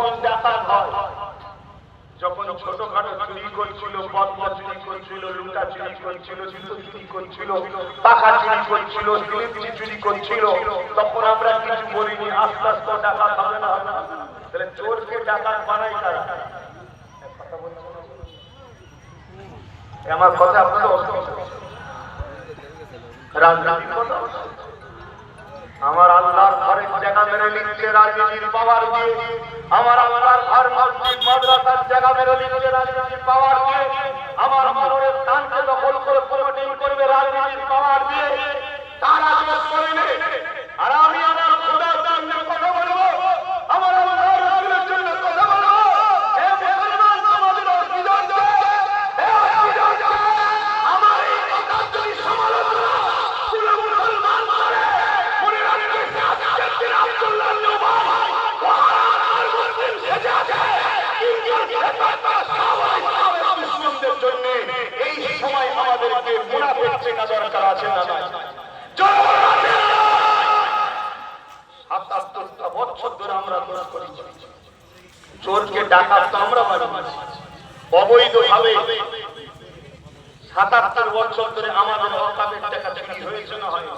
কখন ডাকাত হয়। যখন ছোটখাটো চুরি করছিল বদলা চুরি করছিল লুটা চুরি করছিল জুতো চুরি করছিল টাকা চুরি করছিল স্লিপ চুরি করছিল, তখন আমরা কিছু বলিনি, আস্তে আস্তে ডাকাত হবে না তাহলে চোরকে ডাকাত বানাই তারা আমার কথা কথা হচ্ছে? আমার জায়গা মেরে নিচ্ছে রাজনীতির পাওয়ার দিয়ে, আমার আমার ঘর মসজিদ, মাদ্রাসার জায়গা মেরে নিচ্ছে রাজনীতির পাওয়ার আছে না নাই? জয় আছে সাতাত্তরটা বছর ধরে আমরা দোষ করেছি চোরকে ডাকাত তো আমরা বানিয়েছি অবৈধ সাতাত্তর বছর ধরে আমাদের অকাবের টাকা চুরি হয়েছে না হয়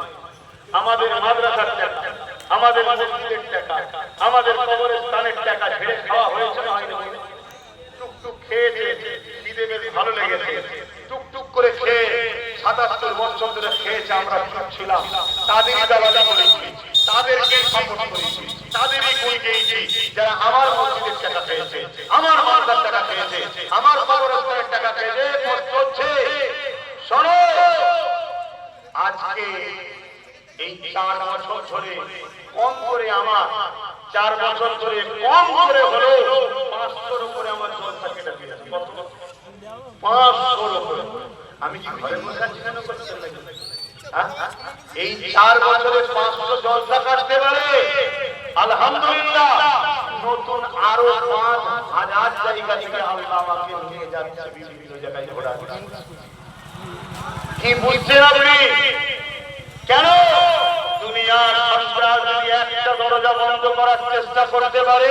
আমাদের মাদ্রাসার টাকা, আমাদের মসজিদের টাকা, আমাদের কবরস্থানের টাকা ছেড়ে খাওয়া হয়েছে না হয়নি? টুকটুক খেয়েছে, খিদে ভালো লেগেছে। টুকটুক করে খেয়ে সাতাত্তর বছর ধরে খেয়েছে আমরা ছিলাম। তাদেরই দাবাদা করেছি তাদেরকে সাপোর্ট করেছি তাদেরই গুণ গেয়েছি যারা আমার মসজিদের টাকা খেয়েছে, আমার মাদ্রাসার টাকা পেয়েছে আমার কবরস্থানের টাকা পেয়েছে হচ্ছে শোনো, আজকে এই চার বছর ধরে কম করে আমার, চার বছর ধরে কম করে হলেও পাঁচশোর উপরে আমার জলসা কেটে দিয়েছে পাঁচশোর উপরে। আমি কি ঘরে বসে আছি কেন করছেন হ্যাঁ? এই চার বছরে পাঁচশো জলসা কাটতে পারে। আলহামদুলিল্লাহ, নতুন আরও পাঁচ হাজার জায়গা থেকে আল্লাহ আমাকে নিয়ে যাচ্ছে বিভিন্ন জায়গায় ঘোরা কি বুঝছেন আপনি? কেন? দুনিয়ার সন্ত্রাস যদি একটা দরজা বন্ধ করার চেষ্টা করতে পারে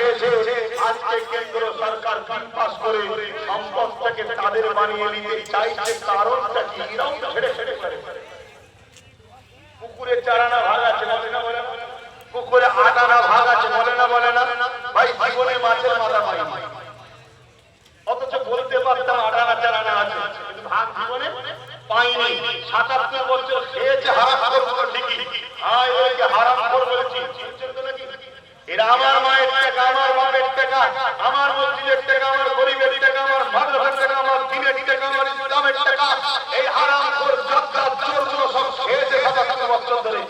টাকা আজকে কেন্দ্র সরকার পাস করে সম্পদটাকে তাদের বানিয়ে নিতে চাইছে। কারণটা কি? পুকুরে চারানা ভাগ আছে পুকুরে আটানা ভাগ আছে বলে না বলে না? ভাই, জীবনে মাছের মাথা পাই অথচ বলতে পারতাম আটানা চারানা আছে। ভাগ জীবনে পাইনি। সাতাত্তর বছর খেয়েছে হারাম করব ঠিকই। হারাম কর এরা আমার মায়ের টাকা, আমার বাপের টাকা, আমার মসজিদের টাকা, আমার গরিবের টাকা, আমার মাদ্রাসার টাকা, আমার দিনের টাকা, আমার ইসলামের টাকা, এই হারাম কর জব্দা চোরগুলো সব খেয়েছে সাতাত্তর বছর ধরে।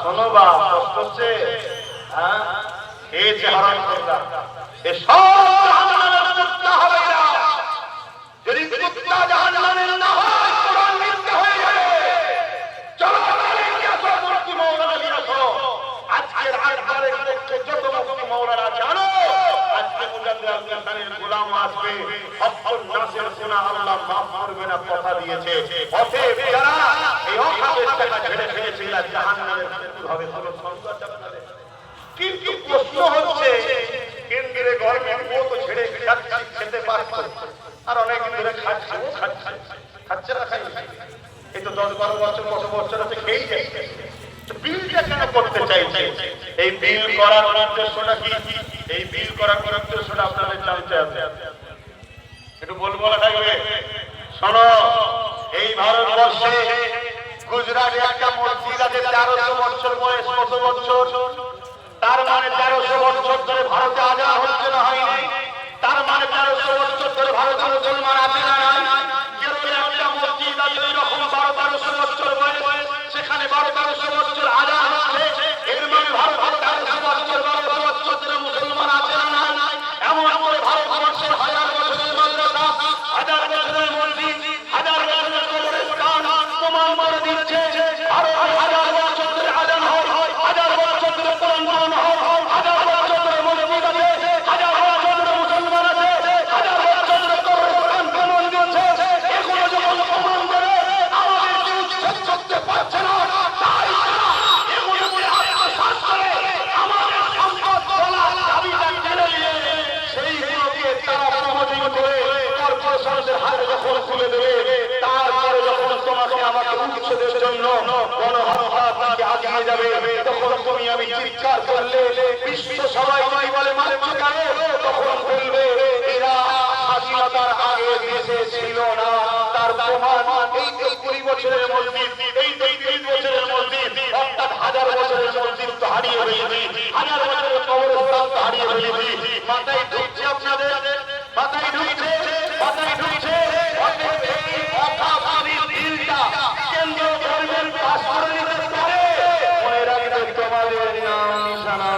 শোনো বা কষ্ট হচ্ছে? খেয়েছে হারাম করলা এ সব জাহান্নামের কুত্তা হবে এরা। যদি কুত্তা জাহান্নামের না হয় কোরআন মিথ্যে হয়ে যাবে চলো তাদেরকে আসো মুফতি মৌলানা নিয়ে আসো আজকের আখবারের পক্ষে যত মুফতি মৌলানা জানো আজকে মুজাদ্দিদ আব্দুল গোলাম আসবে। সত্তর নাসের আল্লাহ মাফ করবে না কথা দিয়েছে। অতএব যারা এই ছেড়ে হবে? কিন্তু প্রশ্ন হচ্ছে, কেন্দ্রে ও তো ছেড়ে খেতে আর অনেক দিন ধরে খাচ্ছে খাচ্ছে না খাই। এই তো দশ বারো বছর কত বছর আছে, খেয়েই বিলটা কেন করতে চাইছে? এই বিল করার উদ্দেশ্যটা কি? করার উদ্দেশ্যটা আপনাদের জানতে আছে একটু বলব থাকবে। শোনো, এই ভারতবর্ষে গুজরাটে একটা মসজিদ আছে, তেরোশো বছর বয়স, কত বছর? তার মানে তেরোশো বছর ধরে ভারতে আজাদ হচ্ছে না হয়নি তার মানে তেরোশো বছর ধরে ভারতে মুসলমান আছে না কেরলে একটা মসজিদ আছে এরকম বারো তেরোশো বছর বয়স, সেখানে বারো তেরোশো বছর দিচ্ছে যাবে তখন তুমি আমি চিৎকার করলে, বিশ্ব সবাই তুমি বলে মানতে পারে তখন বলবে, এরা স্বাধীনতার আগে দেশে ছিল না। তার প্রমাণ এই কুড়ি বছরের মধ্যে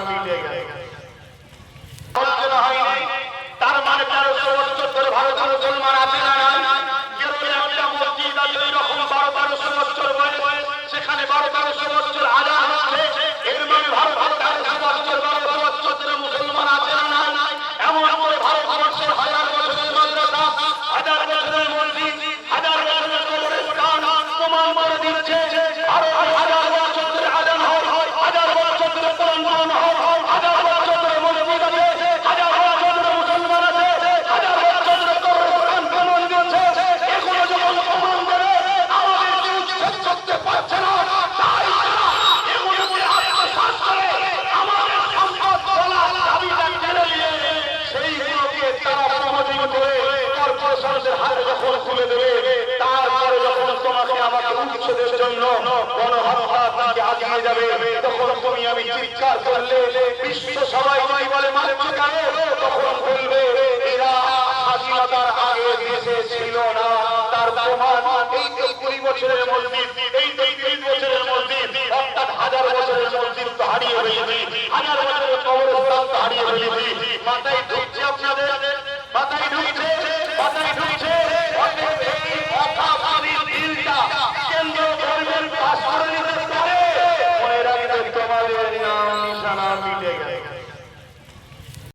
মিটে তার মানে তেরোশো বছর ধরে ভারতের মুসলমান আছে না কেরলে একটা মসজিদ আছে বারো বারোশো বছর বয়স সেখানে বারো বারোশো বছর হয়ে যাবে। তখন তুমি আমি চিৎকার করলে, বিশ্ব সবাই নাই বলে মানতে পারো তখন বলবে, এরা স্বাধীনতার আগে দেশে ছিল না। তার প্রমাণ এই কুড়ি বছরের মসজিদ, এই